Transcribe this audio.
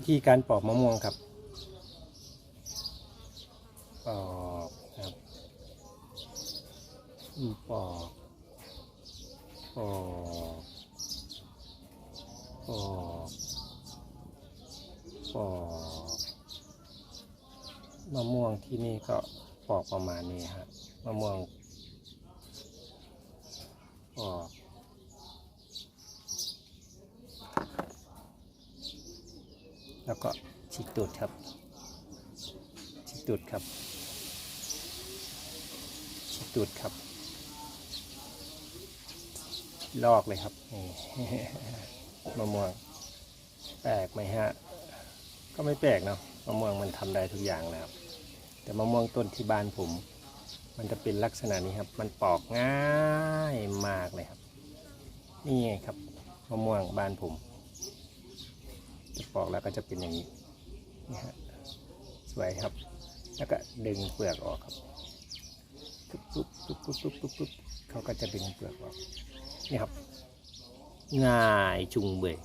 วิธีการปอกมะม่วงครับ ปอกครับปอกปอกปอกปอกมะม่วงที่นี่ก็ปอกประมาณนี้ฮะมะม่วงปอก แล้วก็ฉีกตูดครับฉีกตูดครับฉีกตูดครับ ลอกเลยครับนี่มะม่วงแปลกไหมฮะ ก็ไม่แปลกเนาะมะม่วงมันทำได้ทุกอย่างแล้วแต่มะม่วงต้นที่บ้านผม มันจะเป็นลักษณะนี้ครับ มันปอกง่ายมากเลยครับ นี่ไงครับมะม่วงบ้านผม ปอกแล้วก็จะเป็นอย่างนี้นี่ฮะสวยครับ แล้วก็ดึงเปลือกออกครับปุ๊บปุ๊บปุ๊บปุ๊บปุ๊บปุ๊บปุ๊บเขาก็จะดึงเปลือกออกนี่ครับง่ายจุงเบย